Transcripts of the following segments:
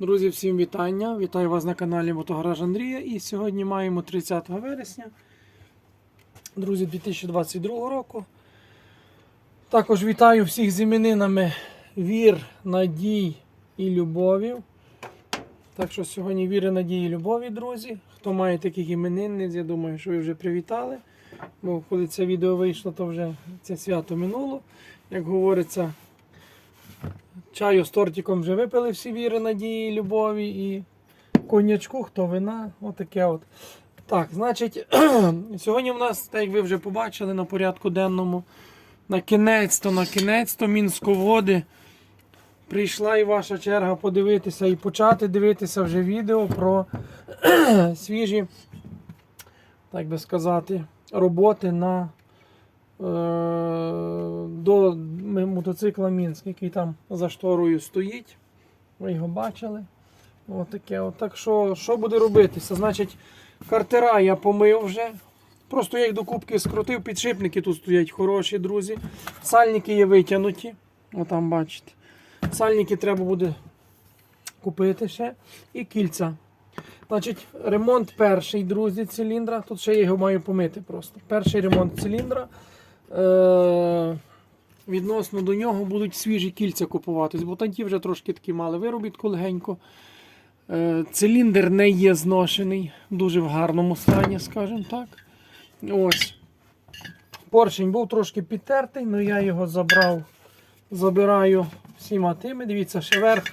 Друзі, всім вітання! Вітаю вас на каналі Мотогараж Андрія. І сьогодні маємо 30 вересня, друзі, 2022 року. Також вітаю всіх з іменинами вір, надій і любові. Так що сьогодні віри, надії і любові, друзі. Хто має таких іменинниць, я думаю, що ви вже привітали. Бо коли це відео вийшло, то вже це свято минуло. Як говориться, Чаю з тортиком вже випили всі віри, надії, любові і конячку, хто вина. Отаке от. Так, значить, сьогодні в нас, так як ви вже побачили на порядку денному, на кінець-то, на кінець-то Мінсьководи. Прийшла і ваша черга подивитися і почати дивитися вже відео про свіжі, так би сказати, роботи на до мотоцикла Мінськ, який там за шторою стоїть. Ви його бачили. Отаке. От. Так що, що буде робитися? Значить, картера я помив вже. Просто я їх до кубки скрутив, підшипники тут стоять хороші, друзі. Сальники є витягнуті. Отам бачите. Сальники треба буде купити ще. І кільця. Значить, ремонт перший, друзі, циліндра. Тут ще я його маю помити просто. Перший ремонт циліндра. Е- відносно до нього будуть свіжі кільця купуватись, бо танті вже трошки такі мали виробітку легенько. Е, Циліндр не є зношений, дуже в гарному стані, скажімо так. Ось. Поршень був трошки підтертий, але я його забрав, забираю всіма тими. Дивіться, ще верх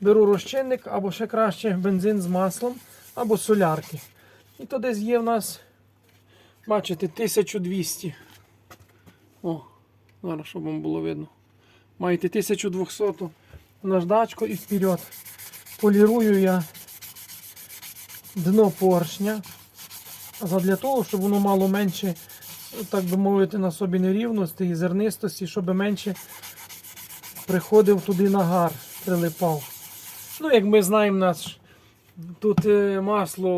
беру розчинник, або ще краще бензин з маслом, або солярки. І то десь є в нас, бачите, 1200. О, зараз, щоб вам було видно. Маєте 1200 наждачку і вперед. Полірую я дно поршня. Задля того, щоб воно мало менше, так би мовити, на собі нерівності і зернистості, щоб менше приходив туди нагар, прилипав. Ну, як ми знаємо, наш тут е, масло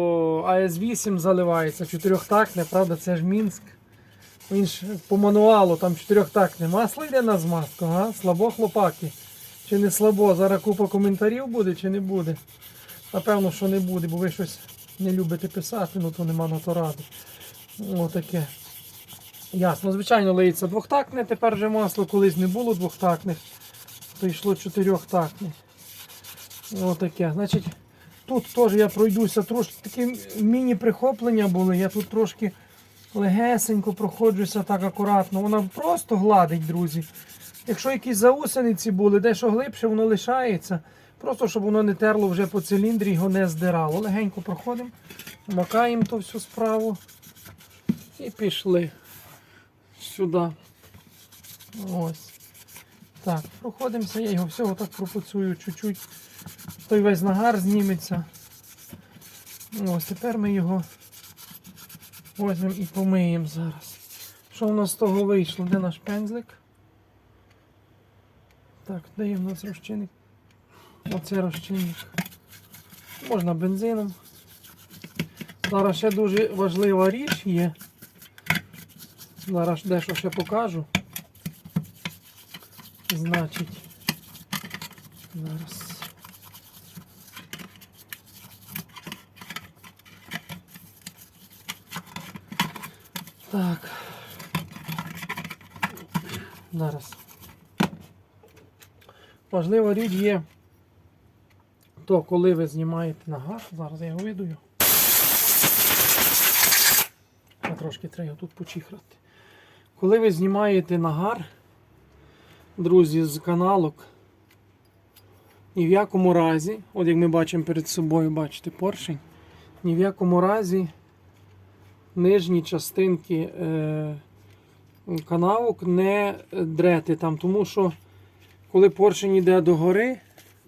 АС8 заливається, чотирьохтактне, правда, це ж Мінськ. Він ж по мануалу там чотирьохтактне масло йде на змазку, а? Слабо хлопаки. Чи не слабо? Зараз купа коментарів буде чи не буде. Напевно, що не буде, бо ви щось не любите писати, ну то нема на то ради. Отаке. Ясно, звичайно, лиється двохтактне, тепер вже масло колись не було двохтактних, то йшло чотирьохтактне. Отаке. Значить, тут теж я пройдуся, трошки такі міні-прихоплення були, я тут трошки легесенько проходжуся так акуратно. Вона просто гладить, друзі. Якщо якісь заусениці були, дещо глибше, воно лишається. Просто щоб воно не терло вже по циліндрі, його не здирало. Легенько проходимо, макаємо ту всю справу і пішли сюди. Ось. Так, проходимося, я його всього так пропуцюю чуть-чуть. Той весь нагар зніметься. Ось тепер ми його Возьмемо і помиємо зараз. Що в нас з того вийшло? Де наш пензлик? Так, де є в нас розчинник? Оце розчинник. Можна бензином. Зараз ще дуже важлива річ є. Зараз дещо ще покажу. Значить, зараз. Так. Зараз. Важлива річ є то, коли ви знімаєте нагар. Зараз я його видую. А трошки треба тут почихрати. Коли ви знімаєте нагар, друзі, з каналок, ні в якому разі, от як ми бачимо перед собою, бачите, поршень, ні в якому разі нижні частинки е, канавок не дрети там, тому що коли поршень йде до гори,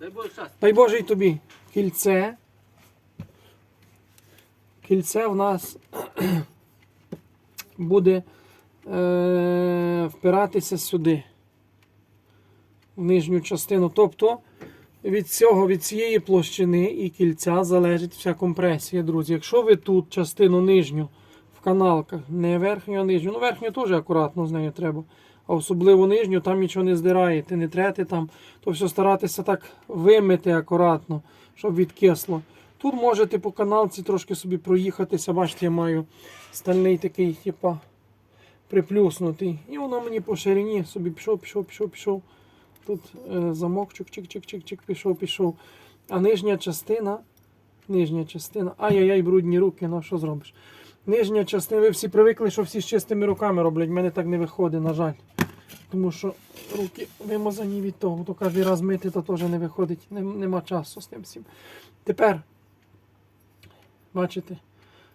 Дай Боже дай Боже й тобі, кільце. Кільце в нас буде е, впиратися сюди, в нижню частину. Тобто від цього, від цієї площини і кільця залежить вся компресія, друзі. Якщо ви тут частину нижню каналках, не верхню, а нижню, ну верхню теж акуратно з нею треба. а особливо нижню, там нічого не здираєте, не трете там, то все старатися так вимити акуратно, щоб відкисло. Тут можете по каналці трошки собі проїхатися. Бачите, я маю стальний такий, типа, приплюснутий. І воно мені по ширині собі пішов, пішов, пішов, пішов. Тут е, замок, чик-чик-чик-чик-чик, пішов, пішов. А нижня частина, нижня частина, ай-яй-яй, брудні руки, ну що зробиш? Нижня частина, ви всі привикли, що всі з чистими руками роблять. У мене так не виходить, на жаль. Тому що руки вимазані від того, то кожен раз мити, то теж не виходить. Нем- Нема часу з тим всім. Тепер, бачите,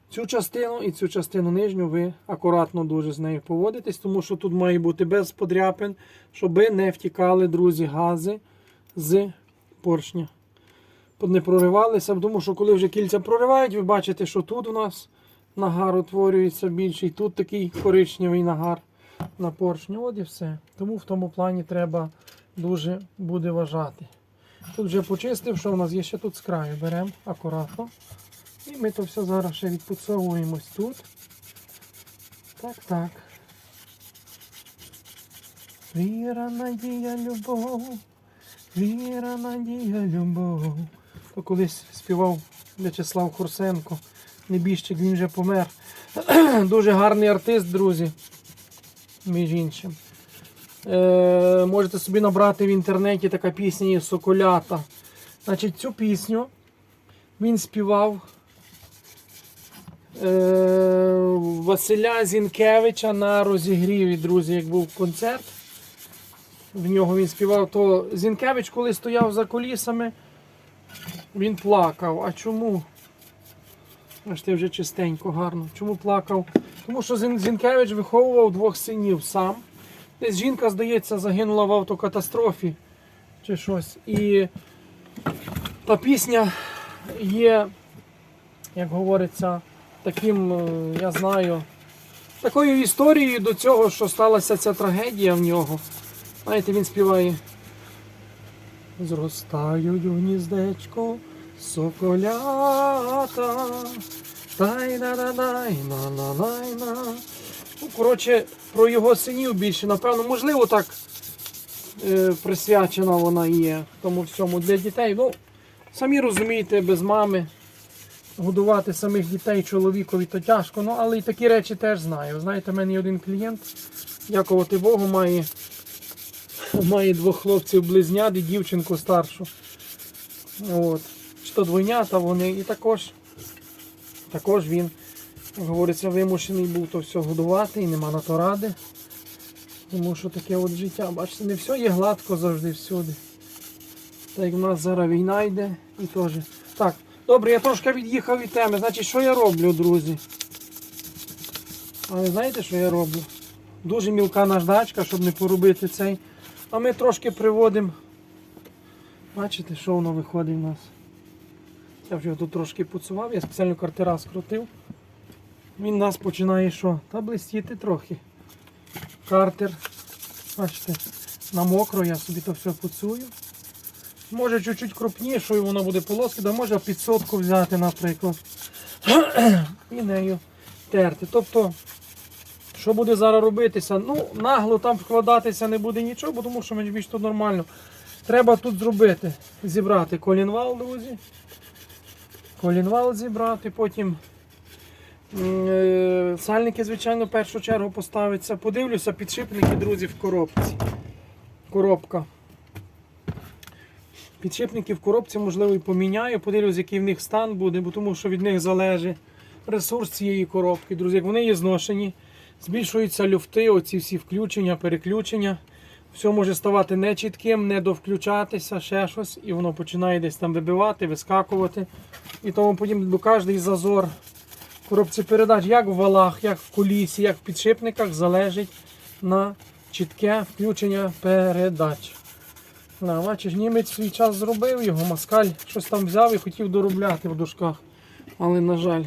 цю частину і цю частину нижню ви акуратно дуже з нею поводитесь, тому що тут має бути без подряпин, щоб не втікали, друзі, гази з поршня. Не проривалися, тому що коли вже кільця проривають, ви бачите, що тут у нас нагар утворюється більший, тут такий коричневий нагар на поршні. От і все. Тому в тому плані треба дуже буде вважати. Тут вже почистив, що у нас є ще тут з краю. Беремо акуратно. І ми то все зараз ще відпуцовуємось тут. Так, так. Віра, надія, любов. Віра, надія, любов. То колись співав В'ячеслав Хурсенко. Небіжчик, він вже помер. Дуже гарний артист, друзі. Між іншим. Е, можете собі набрати в інтернеті така пісня є Соколята. Значить, цю пісню він співав е, Василя Зінкевича на розігріві, друзі, як був концерт. В нього він співав, то Зінкевич, коли стояв за колісами, він плакав. А чому? Ти вже чистенько, гарно. Чому плакав? Тому що Зінкевич виховував двох синів сам. Десь жінка, здається, загинула в автокатастрофі чи щось. І та пісня є, як говориться, таким, е, я знаю, такою історією до цього, що сталася ця трагедія в нього. Знаєте, він співає. Зростають у гніздечко соколята. тай на на най на на най на Ну, коротше, про його синів більше, напевно, можливо, так е, присвячена вона є тому всьому для дітей. Ну, самі розумієте, без мами годувати самих дітей чоловікові то тяжко. Ну, але і такі речі теж знаю. Знаєте, в мене є один клієнт, дякувати Богу, має, має двох хлопців близнят і дівчинку старшу. От. То двойнята вони, і також, також він як говориться, вимушений був то все годувати і нема на то ради. Тому що таке от життя, бачите, не все є гладко завжди всюди. Так як в нас зараз війна йде і теж. Так, добре, я трошки від'їхав від теми. Значить, що я роблю, друзі? А ви знаєте, що я роблю? Дуже мілка наждачка, щоб не поробити цей. А ми трошки приводимо. Бачите, що воно виходить в нас? Я вже тут трошки поцував, я спеціально картера скрутив. Він нас починає що? Та блистіти трохи. Картер. Бачите, на мокро я собі то все поцую. Може чуть-чуть крупнішою воно буде полоски, да може під сотку взяти, наприклад. І нею терти. Тобто, що буде зараз робитися? Ну, нагло там вкладатися не буде нічого, бо тому що мені більш то нормально. Треба тут зробити, зібрати колінвал, друзі. Колінвал зібрати, потім е, Сальники, звичайно, в першу чергу поставиться. Подивлюся, підшипники, друзі, в коробці. Коробка. Підшипники в коробці, можливо, і поміняю. Подивлюсь, який в них стан буде, бо тому що від них залежить ресурс цієї коробки. Друзі, як вони є зношені, збільшуються люфти, оці всі включення, переключення. Все може ставати нечітким, не довключатися, ще щось, і воно починає десь там вибивати, вискакувати. І тому подібне, бо кожний зазор коробці передач, як в валах, як в колісі, як в підшипниках, залежить на чітке включення передач. На, бачиш, німець свій час зробив його, москаль щось там взяв і хотів доробляти в дужках. Але, на жаль,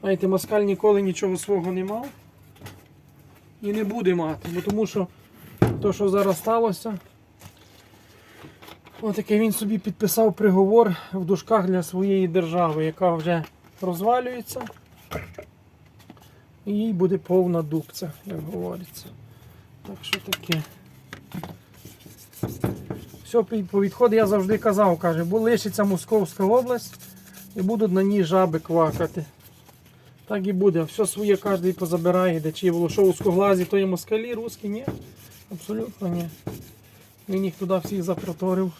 знаєте, москаль ніколи нічого свого не мав і не буде мати, бо тому що то, що зараз сталося, отаке він собі підписав приговор в дужках для своєї держави, яка вже розвалюється. І їй буде повна дубця, як говориться. Так що таке. Все, по відходу я завжди казав, каже, бо лишиться Московська область і будуть на ній жаби квакати. Так і буде. Все своє кожен позабирає, де чи волошовськоглазі, то є москалі, русські, ні. Абсолютно ні. Він їх туди всіх запроторив.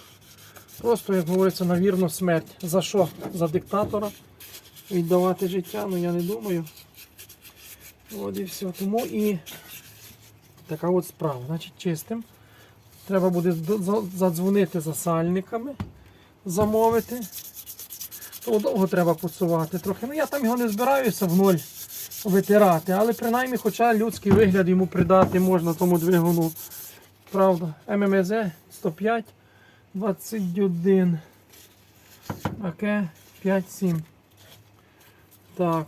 Просто, як говориться, на вірну смерть. За що? За диктатора віддавати життя, ну я не думаю. От і все. Тому і така от справа. Значить, чистим. Треба буде задзвонити за сальниками, замовити. То довго треба поцувати трохи. Ну я там його не збираюся в ноль витирати, але принаймні хоча людський вигляд йому придати можна тому двигуну. Правда, ММЗ 105 21 АК 57. Так.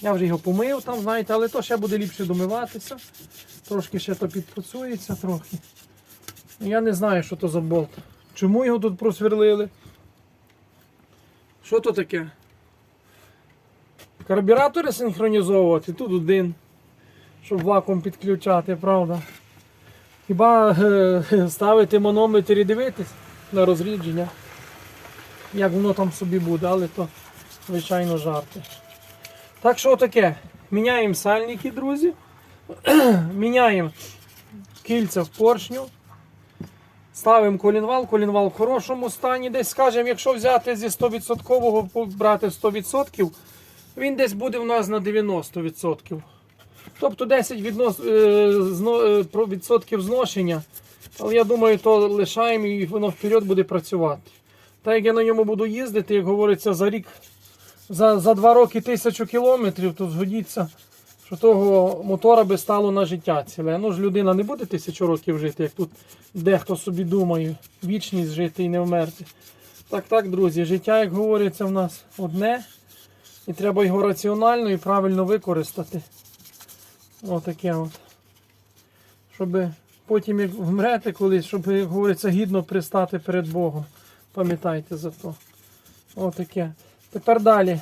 Я вже його помив там, знаєте, але то ще буде ліпше домиватися. Трошки ще то підпрацюється трохи. Я не знаю, що то за болт. Чому його тут просверлили? Що то таке? Карбюратори синхронізовувати, тут один, щоб вакуум підключати, правда. Хіба е, ставити манометр і дивитись на розрідження, як воно там собі буде, але то, звичайно, жарти. Так що таке? Міняємо сальники, друзі. Міняємо кільця в поршню. Ставимо колінвал, колінвал в хорошому стані. Десь, скажімо, якщо взяти зі 100% брати 100%, він десь буде в нас на 90%. Тобто 10 віднос, е, е, відсотків зношення. Але я думаю, то лишаємо і воно вперед буде працювати. Так як я на ньому буду їздити, як говориться, за рік, за, за 2 роки тисячу кілометрів, то згодіться, що того мотора би стало на життя ціле. Ну ж людина не буде тисячу років жити, як тут дехто собі думає, вічність жити і не вмерти. Так, так, друзі, життя, як говориться, в нас одне. І треба його раціонально і правильно використати. Отаке от. Щоб потім, як вмрете колись, щоб, як говориться, гідно пристати перед Богом. Пам'ятайте за то. Отаке. Тепер далі.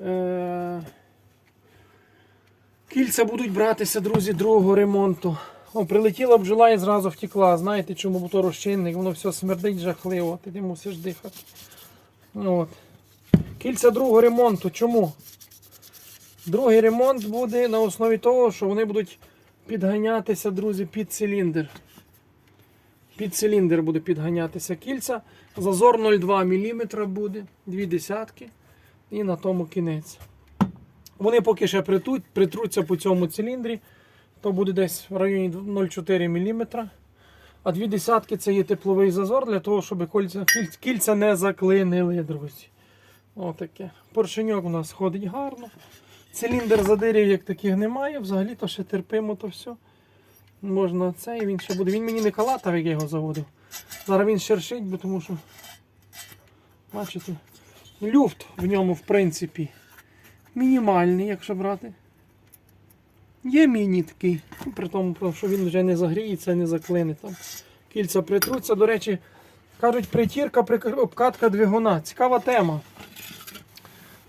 Е... Кільця будуть братися, друзі, другого ремонту. О, прилетіла бджола і зразу втекла. Знаєте, чому бо то розчинник, воно все смердить жахливо, ти не мусиш дихати. От. Кільця другого ремонту. Чому? Другий ремонт буде на основі того, що вони будуть підганятися, друзі, під циліндр. Під циліндр буде підганятися кільця. Зазор 0,2 мм буде, дві десятки. І на тому кінець. Вони поки ще притуть, притруться по цьому циліндрі, то буде десь в районі 0,4 мм. А дві десятки це є тепловий зазор для того, щоб кільця, кільця не заклинили, друзі. Отаке. Поршеньок у нас ходить гарно. Циліндр задирів як таких немає, взагалі то ще терпимо то все. Можна це і він ще буде. Він мені не калатав, як я його заводив. Зараз він шершить, бо тому що. Бачите, люфт в ньому, в принципі, мінімальний, якщо брати. Є міні такий, при тому, що він вже не загріється, не заклине там. Кільця притруться. До речі, кажуть, притірка, обкатка двигуна. Цікава тема.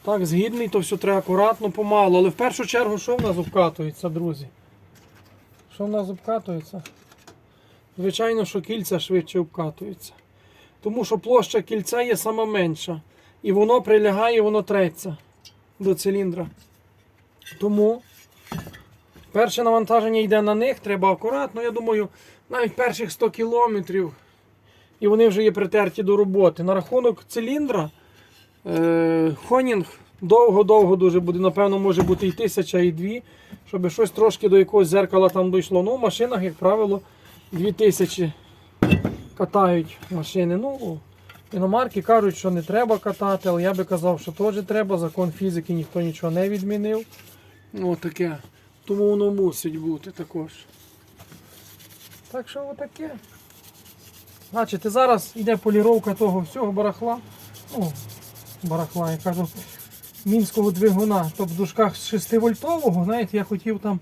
Так, згідний, то все треба акуратно, помалу. Але в першу чергу, що в нас обкатується, друзі? Що в нас обкатується? Звичайно, що кільця швидше обкатуються. Тому що площа кільця є сама менша. І воно прилягає, воно треться до циліндра. Тому перше навантаження йде на них, треба акуратно. Я думаю, навіть перших 100 кілометрів. І вони вже є притерті до роботи. На рахунок циліндра. Е, Хонінг довго-довго дуже буде, напевно, може бути і тисяча, і дві, щоб щось трошки до якогось зеркала там дійшло. Ну, в машинах, як правило, дві тисячі катають машини. Ну, іномарки кажуть, що не треба катати, але я би казав, що теж треба. Закон фізики ніхто нічого не відмінив. Ну, таке. Тому воно мусить бути також. Так що отаке. Бачите, зараз йде поліровка того всього барахла. Ну, барахла, я кажу, мінського двигуна, тобто в дужках 6-вольтового, знаєте, я хотів там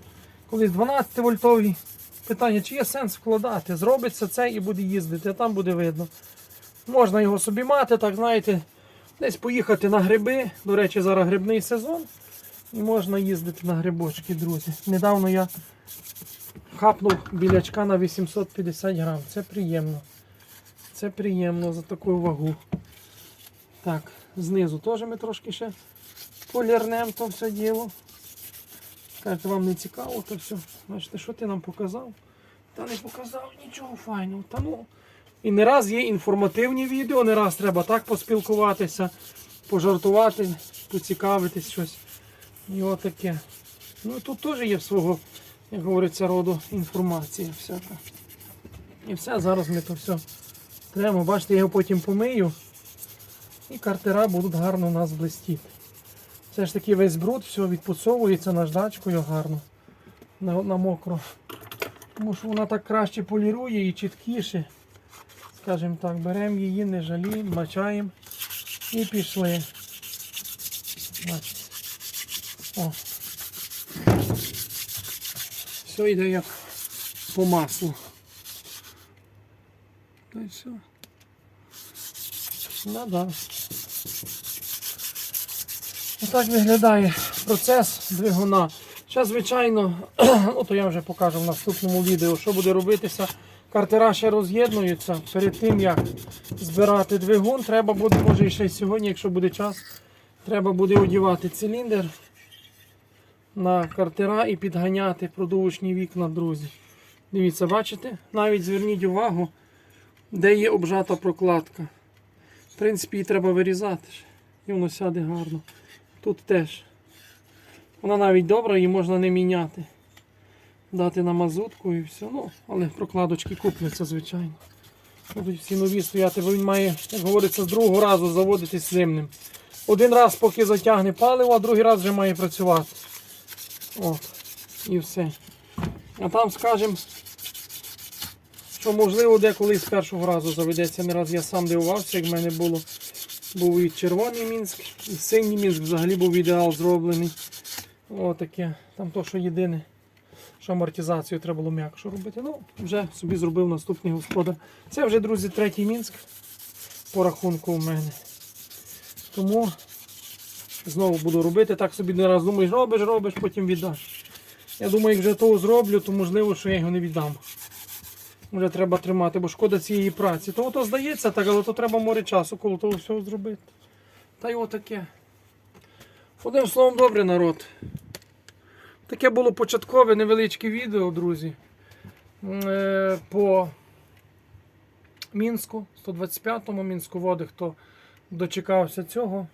колись 12-вольтовий. Питання, чи є сенс вкладати? Зробиться це і буде їздити, а там буде видно. Можна його собі мати, так знаєте, десь поїхати на гриби. До речі, зараз грибний сезон. І можна їздити на грибочки, друзі. Недавно я хапнув білячка на 850 грам. Це приємно. Це приємно за таку вагу. Так, знизу теж ми трошки ще полірнемо то все діло. Кажете, вам не цікаво, то все. Бачите, що ти нам показав? Та не показав нічого файного. Та ну. І не раз є інформативні відео, не раз треба так поспілкуватися, пожартувати, поцікавитись щось. І отаке. Ну тут теж є свого, як говориться, роду інформація всяка. І все, зараз ми то все тремо. Бачите, я його потім помию. І картера будуть гарно у нас блистіти. Все ж таки весь бруд, все відпуцовується наждачкою гарно. На, на мокро. Тому що вона так краще полірує і чіткіше. Скажімо так, беремо її, не жаліємо, мачаємо і пішли. Бачите. О. Все йде як по маслу. Та й все. Ну да. Отак виглядає процес двигуна. Зараз, звичайно, ну, то я вже покажу в наступному відео, що буде робитися. Картера ще роз'єднуються. Перед тим як збирати двигун, треба буде, може ще й сьогодні, якщо буде час, треба буде одівати циліндр на картера і підганяти продовжні вікна, друзі. Дивіться, бачите? Навіть зверніть увагу, де є обжата прокладка. В принципі, її треба вирізати. І воно сяде гарно. Тут теж. Вона навіть добра, її можна не міняти. Дати на мазутку і все. Ну, але прокладочки купляться, звичайно. Будуть всі нові стояти, бо він має, як говориться, з другого разу заводитись зимним. Один раз поки затягне паливо, а другий раз вже має працювати. От. І все. А там скажемо, що можливо деколи з першого разу заведеться. Не раз я сам дивувався, як в мене було. Був і червоний мінськ, і синій мінськ взагалі був ідеал зроблений. Отаке. Там то, що єдине, що амортизацію треба було м'якше робити. Ну, вже собі зробив наступний господар. Це вже, друзі, третій мінськ по рахунку у мене. Тому знову буду робити. Так собі не раз думаєш, робиш, робиш, потім віддаш. Я думаю, як вже того зроблю, то можливо, що я його не віддам. Вже треба тримати, бо шкода цієї праці. То то здається так, але то треба море часу, коли того всього зробити. Та й отаке. Одним словом, добре, народ. Таке було початкове невеличке відео, друзі. Е, По Мінську, 125-му Мінську води, хто дочекався цього.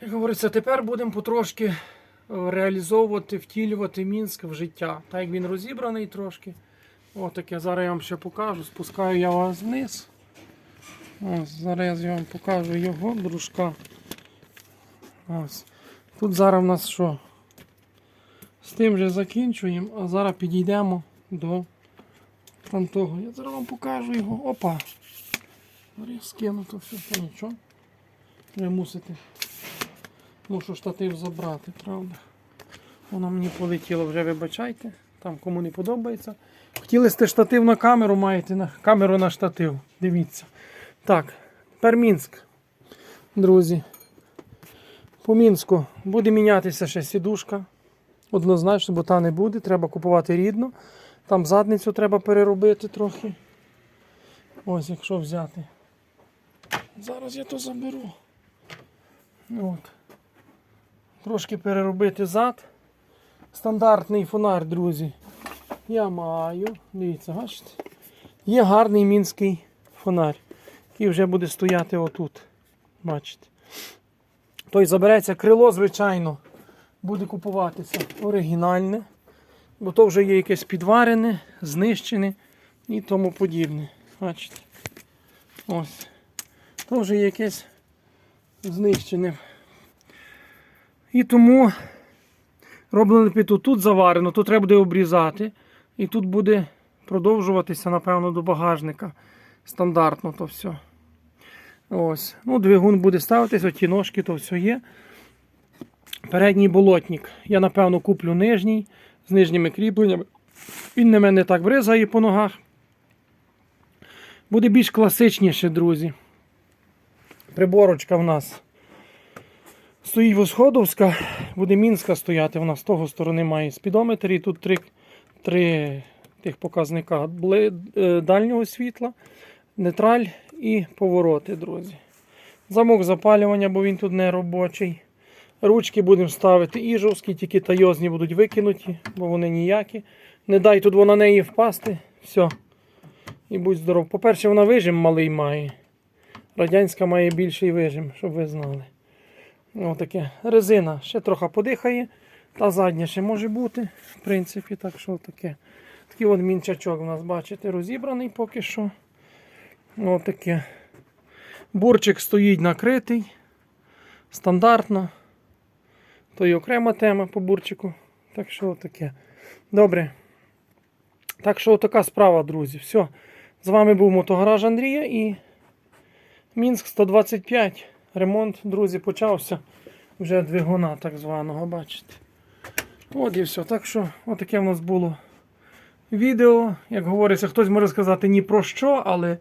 Як говориться, тепер будемо потрошки реалізовувати, втілювати Мінськ в життя. Так як він розібраний трошки. Отаке, зараз я вам ще покажу. Спускаю я вас вниз. Ось, зараз я вам покажу його, дружка. Ось. Тут зараз в нас що? З тим же закінчуємо, а зараз підійдемо до там того. Я зараз вам покажу його. Опа! Скину то все, та нічого. Ви мусите. Мушу штатив забрати, правда? Воно мені полетіло вже, вибачайте. Там кому не подобається. Хотіли сте штатив на камеру, маєте на камеру на штатив. Дивіться. Так, тепер Мінськ. Друзі. По Мінську буде мінятися ще сідушка. Однозначно, бо та не буде. Треба купувати рідну. Там задницю треба переробити трохи. Ось якщо взяти. Зараз я то заберу. От. Трошки переробити зад. Стандартний фонар, друзі. Я маю. Дивіться, бачите? Є гарний мінський фонар, який вже буде стояти отут. Бачите. Той забереться крило, звичайно, буде купуватися оригінальне, бо то вже є якесь підварене, знищене і тому подібне. Бачите? Ось. То вже є якесь знищене. І тому роблено під тут, тут заварено, тут треба буде обрізати. І тут буде продовжуватися, напевно, до багажника. Стандартно то все. Ось. Ну, Двигун буде ставитись, оті ножки, то все є. Передній болотник. Я, напевно, куплю нижній з нижніми кріпленнями. Він на мене так бризає по ногах. Буде більш класичніше, друзі. Приборочка в нас Стоїть Восходовська, буде Мінська стояти. Вона з того сторони має спідометр. І тут три, три тих показника е, дальнього світла, нейтраль і повороти, друзі. Замок запалювання, бо він тут не робочий. Ручки будемо ставити іжовські, тільки тайозні будуть викинуті, бо вони ніякі. Не дай тут вона неї впасти. Все. І будь здоров. По-перше, вона вижим малий має. Радянська має більший вижим, щоб ви знали. Отаке. Резина ще трохи подихає. Та задня ще може бути. В принципі, так що таке. Такий от мінчачок у нас, бачите, розібраний поки що. Отаке. Бурчик стоїть накритий. Стандартно. То й окрема тема по бурчику. Так що таке. Добре. Так що така справа, друзі. Все. З вами був мотогараж Андрія і Мінськ 125. Ремонт, друзі, почався. Вже двигуна так званого, бачите. От і все. Так що, отаке в нас було відео. Як говориться, хтось може сказати ні про що, але,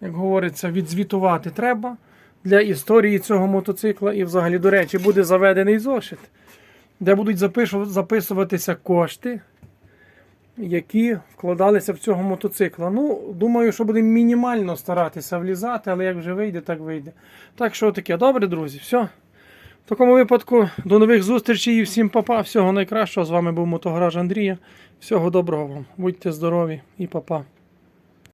як говориться, відзвітувати треба для історії цього мотоцикла. І взагалі, до речі, буде заведений зошит, де будуть записуватися кошти, які вкладалися в цього мотоцикла. Ну, думаю, що будемо мінімально старатися влізати, але як вже вийде, так вийде. Так що таке, добре, друзі, все. Такому випадку до нових зустрічей і всім папа. Всього найкращого. З вами був мотогараж Андрія. Всього доброго вам. Будьте здорові і папа.